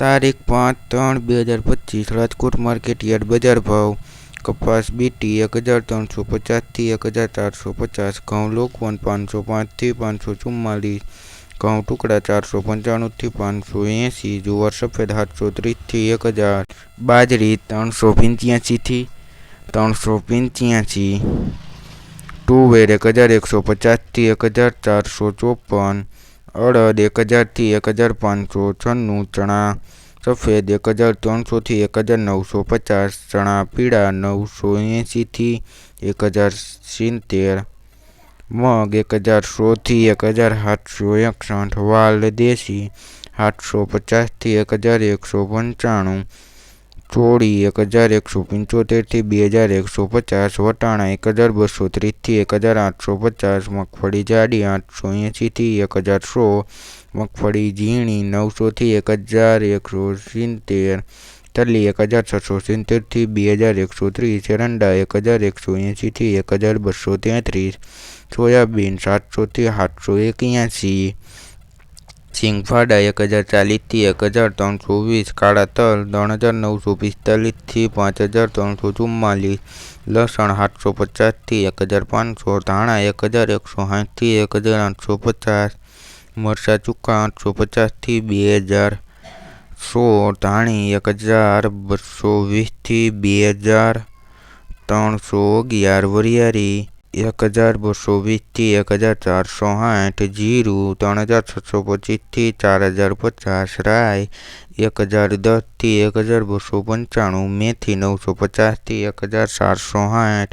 તારીખ પાંચ ત્રણ બે હજાર પચીસ, રાજકોટ માર્કેટ યાર્ડ બજાર ભાવ. કપાસ બીટી એક હજાર ત્રણસો પચાસથી એક હજાર ચારસો પચાસ. ઘઉં લોકવન પાંચસો પાંચથી પાંચસો ચુમ્માલીસ. ઘઉં ટુકડા ચારસો પંચાણુંથી પાંચસો એંસી. જુવાર સફેદ સાતસો ત્રીસથી એક હજાર. બાજરી ત્રણસો પંચ્યાસીથી ત્રણસો પંચ્યાસી. તુવેર એક હજાર એકસો પચાસથી એક હજાર ચારસો ચોપન. અડદ એક હજારથી એક હજાર પાંચસો છન્નું ચણા, સફેદ એક હજાર ત્રણસોથી એક હજાર નવસો પચાસ ચણા, પીળા નવસો એંશીથી એક હજાર સિત્તેર મગ એક હજાર સોથી એક હજાર સાતસો એકસઠ વાલ દેશી સાતસો પચાસથી એક હજાર એકસો પંચાણું ચોળી એક હજાર એકસો પંચોતેરથી બે હજાર એકસો પચાસ વટાણા એક હજાર બસો ત્રીસથી એક હજાર આઠસો પચાસ મગફળી જાડી આઠસો એંશીથી એક હજાર સો મગફળી ઝીણી નવસોથી એક હજાર એકસો સિત્તેર તલી એક હજાર છસો સિત્તેરથી બે હજાર એકસો ત્રીસ એરંડા એક હજાર એકસો એંશીથી એક હજાર બસો તેત્રીસ સોયાબીન સાતસોથી સાતસો એક્યાસી સિંગફાડા એક હજાર ચાલીસથી એક હજાર ત્રણસો વીસ, કાળા તલ ત્રણ હજાર નવસો પિસ્તાલીસથી પાંચ હજાર ત્રણસો ચુમ્માલીસ, લસણ સાતસો પચાસથી એક હજાર પાંચસો, ધાણા એક હજાર એકસો સાઠથી એક હજાર આઠસો પચાસ, મરચાં ચૂકા આઠસો પચાસથી બે હજાર સો, ધાણી એક હજાર બસો વીસથી બે હજાર ત્રણસો અગિયાર, વરિયાળી એક હજાર બસો વીસથી એક હજાર ચારસો સાઠ જીરું, ત્રણ હજાર છસો પચીસથી ચાર હજાર પચાસ રાય, એક હજાર દસથી એક હજાર બસો પંચાણું, મેથી નવસો પચાસથી એક હજાર ચારસો સાઠ,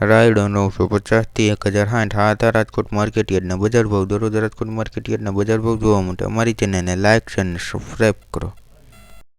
રાયડો નવસો પચાસથી એક હજાર સાઠ. આ હતા રાજકોટ માર્કેટ બજાર ભાવ, દરરોજ રાજકોટ માર્કેટ બજાર ભાવ જોવા માટે અમારી ચેનલને લાઇક અને સબસ્ક્રાઈબ કરો.